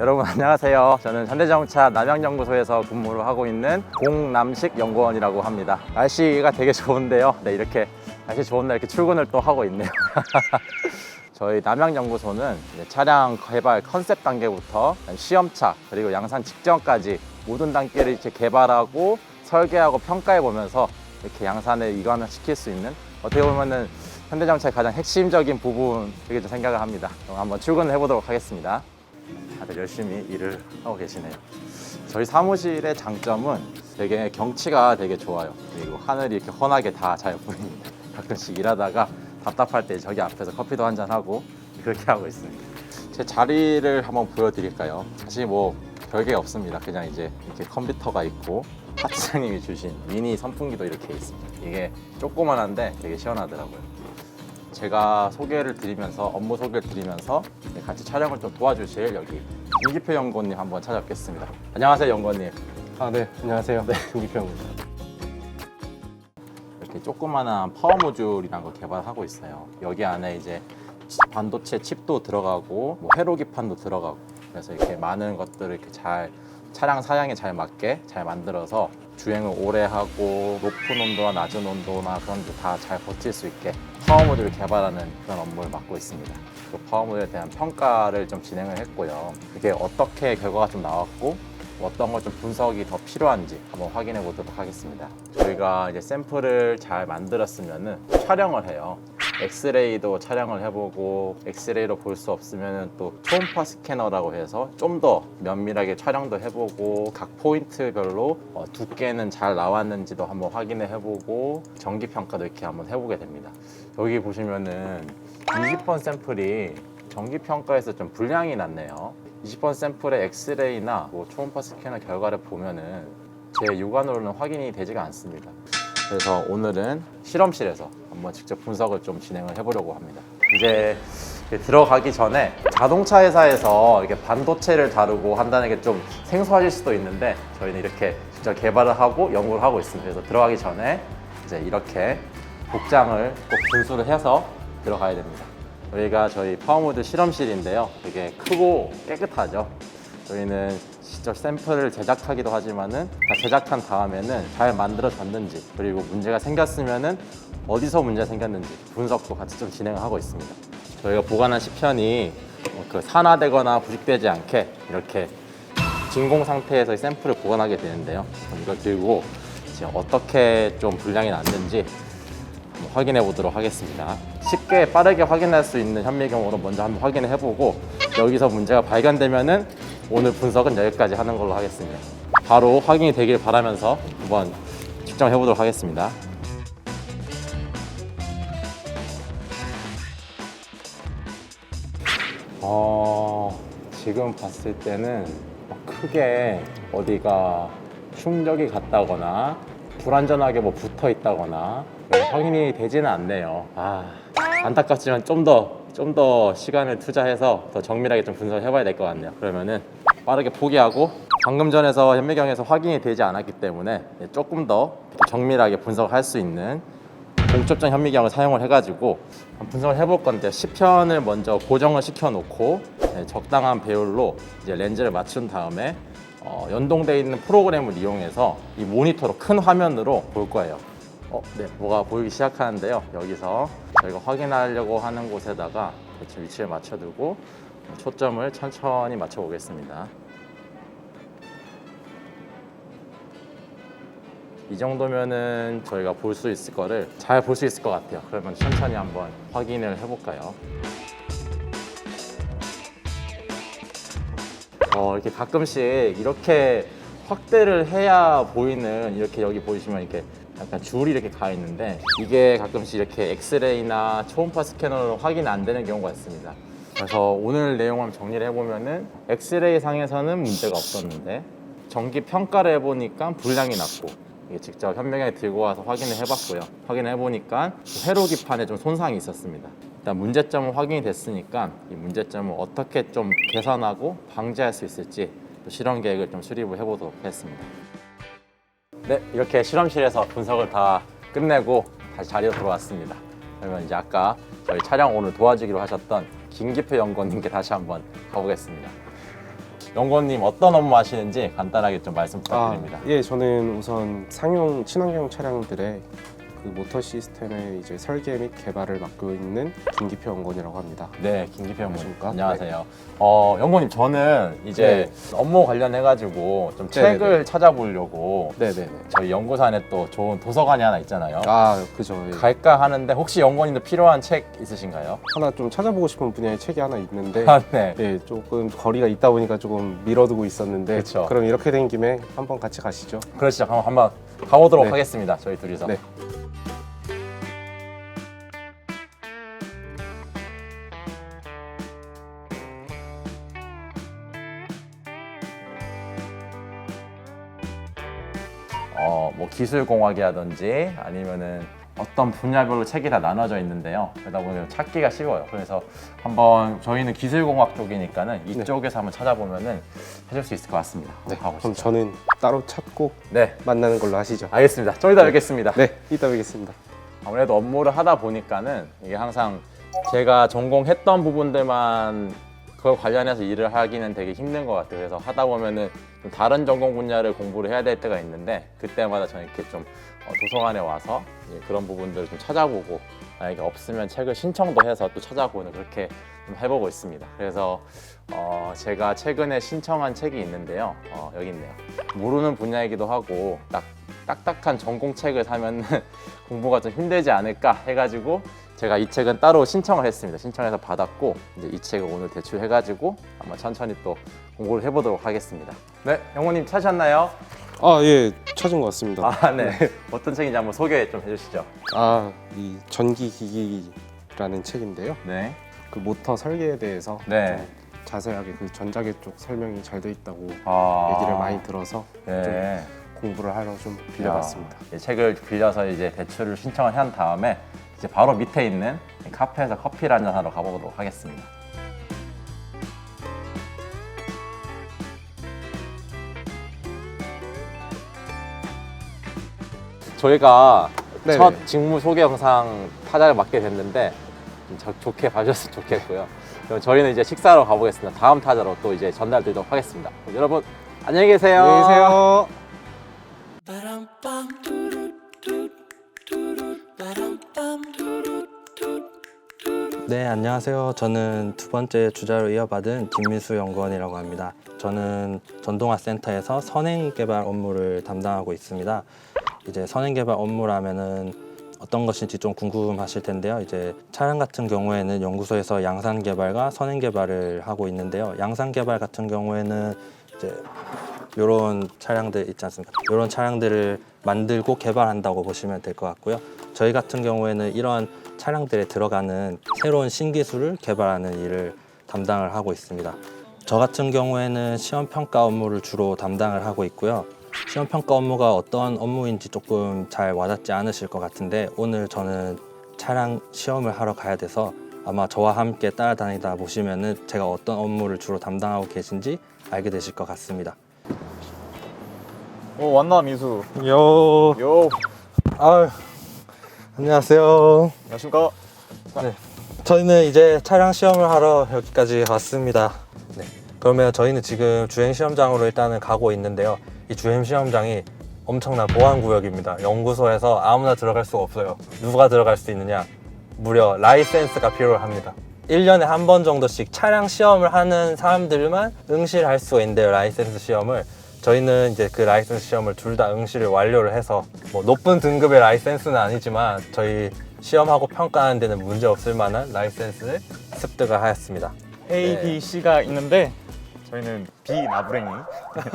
여러분 안녕하세요. 저는 현대자동차 남양연구소에서 근무를 하고 있는 공남식 연구원이라고 합니다. 날씨가 되게 좋은데요. 네, 이렇게 날씨 좋은 날 이렇게 출근을 또 하고 있네요. 저희 남양연구소는 차량 개발 컨셉 단계부터 시험차 그리고 양산 직전까지 모든 단계를 이렇게 개발하고 설계하고 평가해 보면서 이렇게 양산에 이관을 시킬 수 있는 어떻게 보면은 현대자동차의 가장 핵심적인 부분 이렇게 좀 생각을 합니다. 한번 출근을 해보도록 하겠습니다. 다들 열심히 일을 하고 계시네요. 저희 사무실의 장점은 되게 경치가 되게 좋아요. 그리고 하늘이 이렇게 환하게 다 잘 보입니다. 가끔씩 일하다가 답답할 때 저기 앞에서 커피도 한 잔 하고 그렇게 하고 있습니다. 제 자리를 한번 보여드릴까요? 사실 뭐 별게 없습니다. 그냥 이제 이렇게 컴퓨터가 있고 하트장님이 주신 미니 선풍기도 이렇게 있습니다. 이게 조그만한데 되게 시원하더라고요. 제가 소개를 드리면서 업무 소개를 드리면서 같이 촬영을 좀 도와주실 여기 김기표 연구원님 한번 찾아뵙겠습니다. 안녕하세요 연구원님. 아, 네. 안녕하세요. 네. 김기평입니다. 이렇게 조그마한 파워 모듈이라는 걸 개발하고 있어요. 여기 안에 이제 반도체 칩도 들어가고 뭐 회로기판도 들어가고 그래서 이렇게 많은 것들을 이렇게 잘 차량 사양에 잘 맞게 잘 만들어서 주행을 오래 하고 높은 온도나 낮은 온도나 그런 데다잘 버틸 수 있게 파워 모듈을 개발하는 그런 업무를 맡고 있습니다. 그 파워 모듈에 대한 평가를 좀 진행을 했고요. 그게 어떻게 결과가 좀 나왔고 어떤 것좀 분석이 더 필요한지 한번 확인해 보도록 하겠습니다. 저희가 이제 샘플을 잘 만들었으면은 촬영을 해요. 엑스레이도 촬영을 해보고 엑스레이로 볼 수 없으면 또 초음파 스캐너라고 해서 좀 더 면밀하게 촬영도 해보고 각 포인트별로 어, 두께는 잘 나왔는지도 한번 확인을 해보고 정기 평가도 이렇게 한번 해보게 됩니다. 여기 보시면은 20번 샘플이 정기 평가에서 좀 불량이 났네요. 20번 샘플의 엑스레이나 뭐 초음파 스캐너 결과를 보면은 제 육안으로는 확인이 되지가 않습니다. 그래서 오늘은 실험실에서 한번 직접 분석을 좀 진행을 해보려고 합니다. 이제 들어가기 전에 자동차 회사에서 이렇게 반도체를 다루고 한다는 게 좀 생소하실 수도 있는데 저희는 이렇게 직접 개발을 하고 연구를 하고 있습니다. 그래서 들어가기 전에 이제 이렇게 복장을 꼭 분수를 해서 들어가야 됩니다. 여기가 저희 파워모드 실험실인데요. 되게 크고 깨끗하죠. 저희는 직접 샘플을 제작하기도 하지만은 다 제작한 다음에는 잘 만들어졌는지 그리고 문제가 생겼으면은 어디서 문제가 생겼는지 분석도 같이 좀 진행을 하고 있습니다. 저희가 보관한 시편이 어, 그 산화되거나 부식되지 않게 이렇게 진공 상태에서 이 샘플을 보관하게 되는데요. 이걸 들고 어떻게 좀 분량이 났는지 확인해 보도록 하겠습니다. 쉽게 빠르게 확인할 수 있는 현미경으로 먼저 한번 확인해 보고 여기서 문제가 발견되면은 오늘 분석은 여기까지 하는 걸로 하겠습니다. 바로 확인이 되길 바라면서 한번 측정해 보도록 하겠습니다. 어, 지금 봤을 때는 막 크게 어디가 충격이 갔다거나 불안전하게 뭐 붙어 있다거나 확인이 되지는 않네요. 아, 안타깝지만 좀 더, 좀 더 시간을 투자해서 더 정밀하게 좀 분석을 해봐야 될 것 같네요. 그러면은 빠르게 포기하고 방금 전에서 현미경에서 확인이 되지 않았기 때문에 조금 더 정밀하게 분석을 할수 있는 공첩전 현미경을 사용을 해가지고 분석을 해볼 건데 시편을 먼저 고정을 시켜놓고 네, 적당한 배율로 이제 렌즈를 맞춘 다음에 어, 연동되어 있는 프로그램을 이용해서 이 모니터로 큰 화면으로 볼 거예요. 어, 네, 뭐가 보이기 시작하는데요. 여기서 저희가 확인하려고 하는 곳에다가 대충 위치를 맞춰두고 초점을 천천히 맞춰보겠습니다. 이 정도면은 저희가 볼 수 있을 거를 잘 볼 수 있을 것 같아요. 그러면 천천히 한번 확인을 해볼까요? 어, 이렇게 가끔씩 이렇게 확대를 해야 보이는 이렇게 여기 보시면 이렇게 약간 줄이 이렇게 가 있는데 이게 가끔씩 이렇게 엑스레이나 초음파 스캐너로 확인 안 되는 경우가 있습니다. 그래서 오늘 내용을 정리를 해보면은 엑스레이 상에서는 문제가 없었는데 정기 평가를 해보니까 불량이 났고 직접 현명하게 들고 와서 확인을 해봤고요. 확인을 해보니까 회로 기판에 좀 손상이 있었습니다. 일단 문제점은 확인이 됐으니까 이 문제점을 어떻게 좀 개선하고 방지할 수 있을지 또 실험 계획을 좀 수립을 해보도록 하겠습니다. 네, 이렇게 실험실에서 분석을 다 끝내고 다시 자리로 돌아왔습니다. 그러면 이제 아까 저희 촬영 오늘 도와주기로 하셨던 김기표 연구원님께 다시 한번 가보겠습니다. 연구원님 어떤 업무 하시는지 간단하게 좀 말씀 부탁드립니다. 아, 예, 저는 우선 상용 친환경 차량들의 그 모터 시스템의 이제 설계 및 개발을 맡고 있는 김기표 연구원이라고 합니다. 네, 김기표 연구님 안녕하십니까? 안녕하세요. 어, 연구원님 저는 이제 업무 관련해가지고 좀 네. 네네네. 책을 찾아보려고 네네네. 저희 연구산에 또 좋은 도서관이 하나 있잖아요. 아, 그죠. 예. 갈까 하는데 혹시 연구원님도 필요한 책 있으신가요? 하나 좀 찾아보고 싶은 분야의 책이 하나 있는데 아, 네. 예, 조금 거리가 있다 보니까 조금 미뤄두고 있었는데 그쵸. 그럼 이렇게 된 김에 한번 같이 가시죠. 그러시죠. 한번, 한번 가보도록 네. 하겠습니다. 저희 둘이서. 네. 기술공학이라든지 아니면은 어떤 분야별로 책이 다 나눠져 있는데요. 그러다 보면 찾기가 쉬워요. 그래서 한번 저희는 기술공학 쪽이니까는 이쪽에서 한번 찾아보면은 해줄 수 있을 것 같습니다. 네. 그럼 가보시죠. 저는 따로 찾고 네, 만나는 걸로 하시죠. 알겠습니다. 좀 이따 뵙겠습니다. 네, 이따 뵙겠습니다. 아무래도 업무를 하다 보니까는 이게 항상 제가 전공했던 부분들만 그걸 관련해서 일을 하기는 되게 힘든 것 같아요. 그래서 하다 보면은 좀 다른 전공 분야를 공부를 해야 될 때가 있는데 그때마다 저는 이렇게 좀 어, 도서관에 와서 예, 그런 부분들을 좀 찾아보고 만약에 없으면 책을 신청도 해서 또 찾아보는 그렇게 좀 해보고 있습니다. 그래서 어, 제가 최근에 신청한 책이 있는데요. 어, 여기 있네요. 모르는 분야이기도 하고 딱 딱딱한 전공책을 사면 공부가 좀 힘들지 않을까 해가지고 제가 이 책은 따로 신청을 했습니다. 신청해서 받았고 이제 이 책을 오늘 대출해가지고 한번 천천히 또 공부를 해보도록 하겠습니다. 네, 영호님 찾으셨나요? 아, 예, 찾은 것 같습니다. 아, 네. 어떤 책인지 한번 소개 좀 해주시죠. 아, 이 전기기기라는 책인데요. 네. 그 모터 설계에 대해서 네. 좀 자세하게 그 전자계 쪽 설명이 잘 돼 있다고 아, 얘기를 많이 들어서 네. 공부를 하러 좀 빌려봤습니다. 야, 이 책을 빌려서 이제 대출을 신청을 한 다음에 이제 바로 밑에 있는 이 카페에서 커피를 한잔 하러 가보도록 하겠습니다. 저희가 네네. 첫 직무 소개 영상 타자를 맡게 됐는데 좀 저- 좋게 봐주셨으면 좋겠고요. 그럼 저희는 이제 식사하러 가보겠습니다. 다음 타자로 또 이제 전달드리도록 하겠습니다. 그럼 여러분 안녕히 계세요. 안녕히 계세요. 네, 안녕하세요. 저는 두 번째 주자로 이어받은 김민수 연구원이라고 합니다. 저는 전동화 센터에서 선행 개발 업무를 담당하고 있습니다. 이제 선행 개발 업무라면은 어떤 것인지 좀 궁금하실 텐데요. 이제 차량 같은 경우에는 연구소에서 양산 개발과 선행 개발을 하고 있는데요. 양산 개발 같은 경우에는 이제 이런 차량들 있지 않습니까? 이런 차량들을 만들고 개발한다고 보시면 될 것 같고요. 저희 같은 경우에는 이런 차량들에 들어가는 새로운 신기술을 개발하는 일을 담당을 하고 있습니다. 저 같은 경우에는 시험 평가 업무를 주로 담당을 하고 있고요. 시험 평가 업무가 어떤 업무인지 조금 잘 와닿지 않으실 것 같은데 오늘 저는 차량 시험을 하러 가야 돼서 아마 저와 함께 따라다니다 보시면은 제가 어떤 업무를 주로 담당하고 계신지 알게 되실 것 같습니다. 오 왔나 민수 요, 요 아, 안녕하세요. 안녕하십니까 저희는 이제 차량 시험을 하러 여기까지 왔습니다. 네. 그러면 저희는 지금 주행 시험장으로 일단은 가고 있는데요. 이 주행 시험장이 엄청난 보안 구역입니다. 연구소에서 아무나 들어갈 수가 없어요. 누가 들어갈 수 있느냐? 무려 라이센스가 필요합니다. 1년에 한 번 정도씩 차량 시험을 하는 사람들만 응시를 할 수가 있는데요. 라이센스 시험을. 저희는 이제 그 라이센스 시험을 둘 다 응시를 완료를 해서 뭐 높은 등급의 라이센스는 아니지만 저희 시험하고 평가하는 데는 문제 없을 만한 라이센스를 습득을 하였습니다. A, 네. B, C가 있는데 저희는 B 나부랭이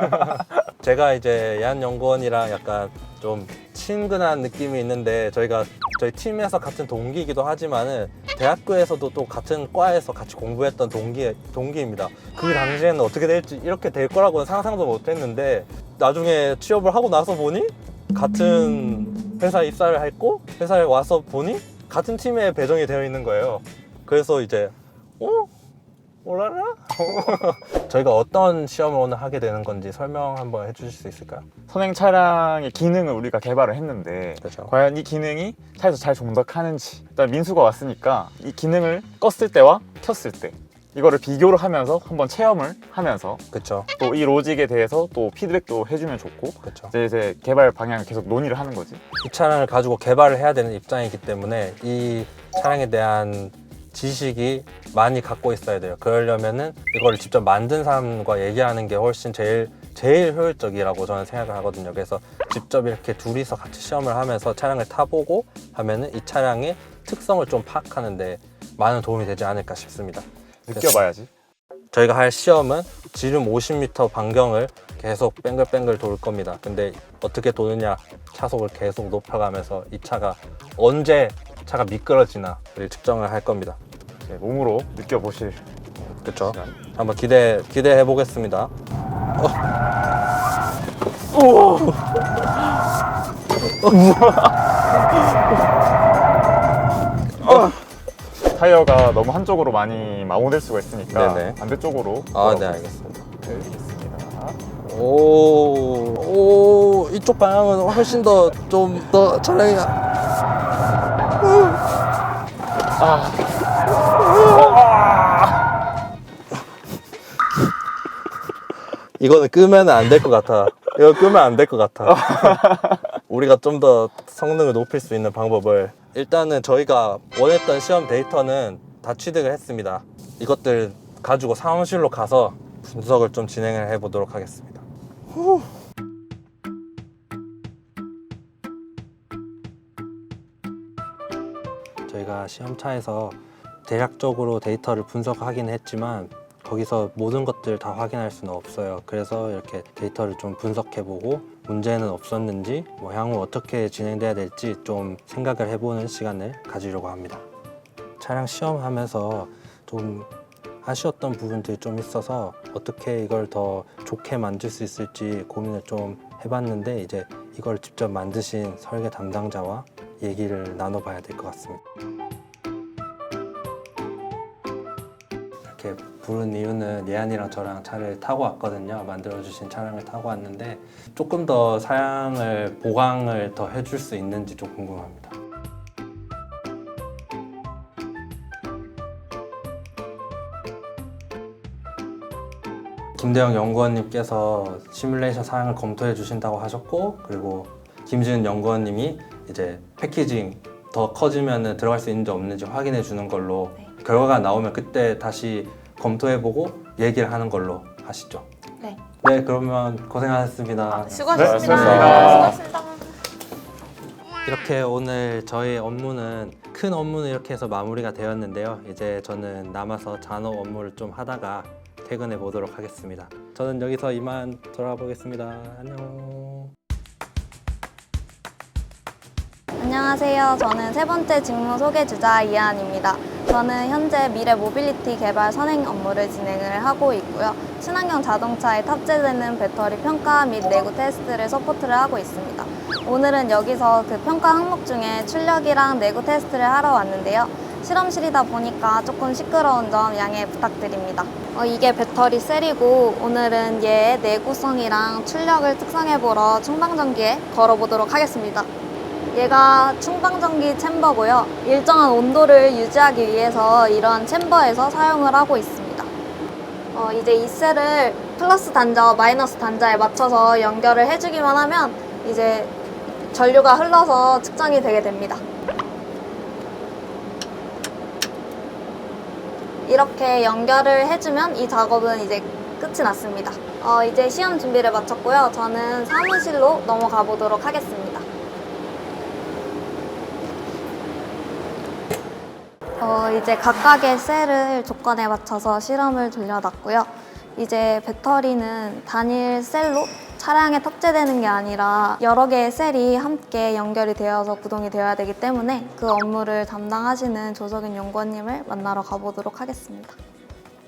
제가 이제 얀 연구원이랑 약간 좀 친근한 느낌이 있는데 저희가 저희 팀에서 같은 동기이기도 하지만은 대학교에서도 또 같은 과에서 같이 공부했던 동기 동기입니다. 그 당시에는 어떻게 될지 이렇게 될 거라고는 상상도 못했는데 나중에 취업을 하고 나서 보니 같은 회사에 입사를 했고 회사에 와서 보니 같은 팀에 배정이 되어 있는 거예요. 그래서 이제 어? 뭐라라? 저희가 어떤 시험을 오늘 하게 되는 건지 설명 한번 해주실 수 있을까요? 선행 차량의 기능을 우리가 개발을 했는데 그렇죠. 과연 이 기능이 차에서 잘 종작하는지 일단 민수가 왔으니까 이 기능을 껐을 때와 켰을 때 이거를 비교를 하면서 한번 체험을 하면서 그쵸 또이 로직에 대해서 또 피드백도 해주면 좋고 그쵸 이제, 이제 개발 방향을 계속 논의를 하는 거지. 이 차량을 가지고 개발을 해야 되는 입장이기 때문에 이 차량에 대한 지식이 많이 갖고 있어야 돼요. 그러려면은 이걸 직접 만든 사람과 얘기하는 게 훨씬 제일 제일 효율적이라고 저는 생각을 하거든요. 그래서 직접 이렇게 둘이서 같이 시험을 하면서 차량을 타보고 하면은 이 차량의 특성을 좀 파악하는데 많은 도움이 되지 않을까 싶습니다. 느껴봐야지. 저희가 할 시험은 지름 50m 반경을 계속 뱅글뱅글 돌 겁니다. 근데 어떻게 도느냐 차속을 계속 높여가면서 이 차가 언제 차가 미끄러지나를 측정을 할 겁니다. 이제 몸으로 느껴보실 그렇죠? 한번 기대 기대해 보겠습니다. 타이어가 너무 한쪽으로 많이 마모될 수가 있으니까 네네. 반대쪽으로 아, 네. 알겠습니다. 알겠습니다. 오, 오 이쪽 방향은 훨씬 더 좀 더 차량이 이거는 끄면 안 될 것 같아. 이거 끄면 안 될 것 같아. 우리가 좀 더 성능을 높일 수 있는 방법을 일단은 저희가 원했던 시험 데이터는 다 취득을 했습니다. 이것들 가지고 사무실로 가서 분석을 좀 진행을 해보도록 하겠습니다. 시험차에서 대략적으로 데이터를 분석하긴 했지만 거기서 모든 것들을 다 확인할 수는 없어요. 그래서 이렇게 데이터를 좀 분석해보고 문제는 없었는지 뭐 향후 어떻게 진행돼야 될지 좀 생각을 해보는 시간을 가지려고 합니다. 차량 시험하면서 좀 아쉬웠던 부분들이 좀 있어서 어떻게 이걸 더 좋게 만들 수 있을지 고민을 좀 해봤는데 이제 이걸 직접 만드신 설계 담당자와 얘기를 나눠봐야 될 것 같습니다. 이렇게 부른 이유는 예안이랑 저랑 차를 타고 왔거든요. 만들어주신 차량을 타고 왔는데 조금 더 사양을 보강을 더 해줄 수 있는지 좀 궁금합니다. 김대영 연구원님께서 시뮬레이션 사양을 검토해 주신다고 하셨고 그리고 김지은 연구원님이 이제 패키징 더 커지면 들어갈 수 있는지 없는지 확인해 주는 걸로 네. 결과가 나오면 그때 다시 검토해 보고 얘기를 하는 걸로 하시죠. 네. 네, 그러면 고생하셨습니다. 수고하셨습니다. 네, 수고하셨습니다. 수고하셨습니다. 이렇게 오늘 저희 업무는 큰 업무는 이렇게 해서 마무리가 되었는데요. 이제 저는 남아서 잔업 업무를 좀 하다가 퇴근해 보도록 하겠습니다. 저는 여기서 이만 돌아보겠습니다. 안녕. 안녕하세요. 저는 세 번째 직무 소개주자 이하안입니다. 저는 현재 미래 모빌리티 개발 선행 업무를 진행을 하고 있고요. 친환경 자동차에 탑재되는 배터리 평가 및 내구 테스트를 서포트를 하고 있습니다. 오늘은 여기서 그 평가 항목 중에 출력이랑 내구 테스트를 하러 왔는데요. 실험실이다 보니까 조금 시끄러운 점 양해 부탁드립니다. 어, 이게 배터리 셀이고 오늘은 얘의 내구성이랑 출력을 특성해보러 충방전기에 걸어보도록 하겠습니다. 얘가 충방전기 챔버고요. 일정한 온도를 유지하기 위해서 이런 챔버에서 사용을 하고 있습니다. 어, 이제 이 셀을 플러스 단자와 마이너스 단자에 맞춰서 연결을 해주기만 하면 이제 전류가 흘러서 측정이 되게 됩니다. 이렇게 연결을 해주면 이 작업은 이제 끝이 났습니다. 어, 이제 시험 준비를 마쳤고요. 저는 사무실로 넘어가 보도록 하겠습니다. 어, 이제 각각의 셀을 조건에 맞춰서 실험을 돌려놨고요. 이제 배터리는 단일 셀로 차량에 탑재되는 게 아니라 여러 개의 셀이 함께 연결이 되어서 구동이 되어야 되기 때문에 그 업무를 담당하시는 조석인 연구원님을 만나러 가보도록 하겠습니다.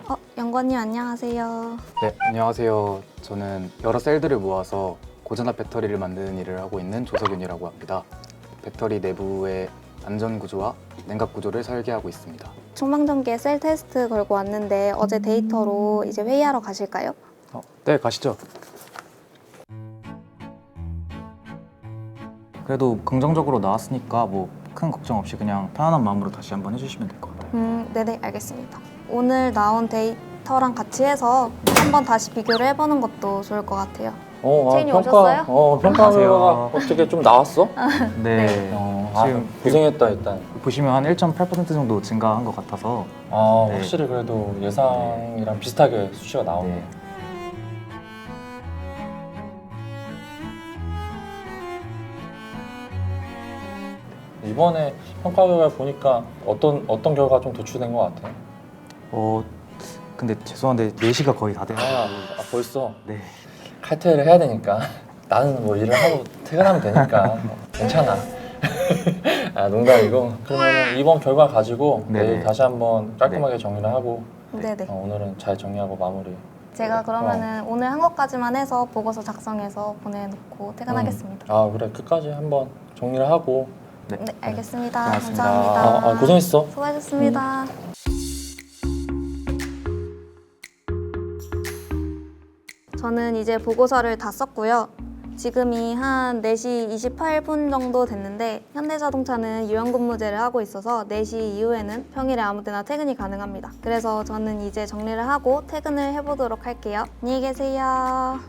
어, 연구원님 안녕하세요. 네, 안녕하세요. 저는 여러 셀들을 모아서 고전압 배터리를 만드는 일을 하고 있는 조석윤이라고 합니다. 배터리 내부의 안전 구조와 냉각 구조를 설계하고 있습니다. 충방전기에 셀 테스트 걸고 왔는데 어제 데이터로 이제 회의하러 가실까요? 어, 네, 가시죠. 그래도 긍정적으로 나왔으니까 뭐 큰 걱정 없이 그냥 편안한 마음으로 다시 한번 해주시면 될 것 같아요. 음, 네네 알겠습니다. 오늘 나온 데이터랑 같이 해서 한번 다시 비교를 해보는 것도 좋을 것 같아요. 어, 체인이 오셨어요? 어, 평가가 어떻게 좀 나왔어? 네. 어, 지금 아, 고생했다 일단. 보시면 한 1.8% 정도 증가한 것 같아서 아, 네. 확실히 그래도 예상이랑 비슷하게 수치가 나오네. 네. 이번에 평가 결과 보니까 어떤 어떤 결과가 좀 도출된 것 같아? 어 근데 죄송한데 4시가 거의 다 돼요. 아, 아, 벌써 네. 칼퇴를 해야 되니까 나는 뭐 일을 하고 퇴근하면 되니까 괜찮아. 아 농담이고 그러면 이번 결과 가지고 네네. 내일 다시 한번 깔끔하게 정리를 하고 네네. 어, 오늘은 잘 정리하고 마무리. 제가 그러면은 오늘 한 것까지만 해서 보고서 작성해서 보내놓고 퇴근하겠습니다. 아 그래 끝까지 한번 정리를 하고 네. 네, 알겠습니다. 고맙습니다. 감사합니다. 아, 아, 고생했어. 수고하셨습니다. 저는 이제 보고서를 다 썼고요. 지금이 한 4시 28분 정도 됐는데 현대자동차는 유연근무제를 하고 있어서 4시 이후에는 평일에 아무 때나 퇴근이 가능합니다. 그래서 저는 이제 정리를 하고 퇴근을 해보도록 할게요. 안녕히 계세요.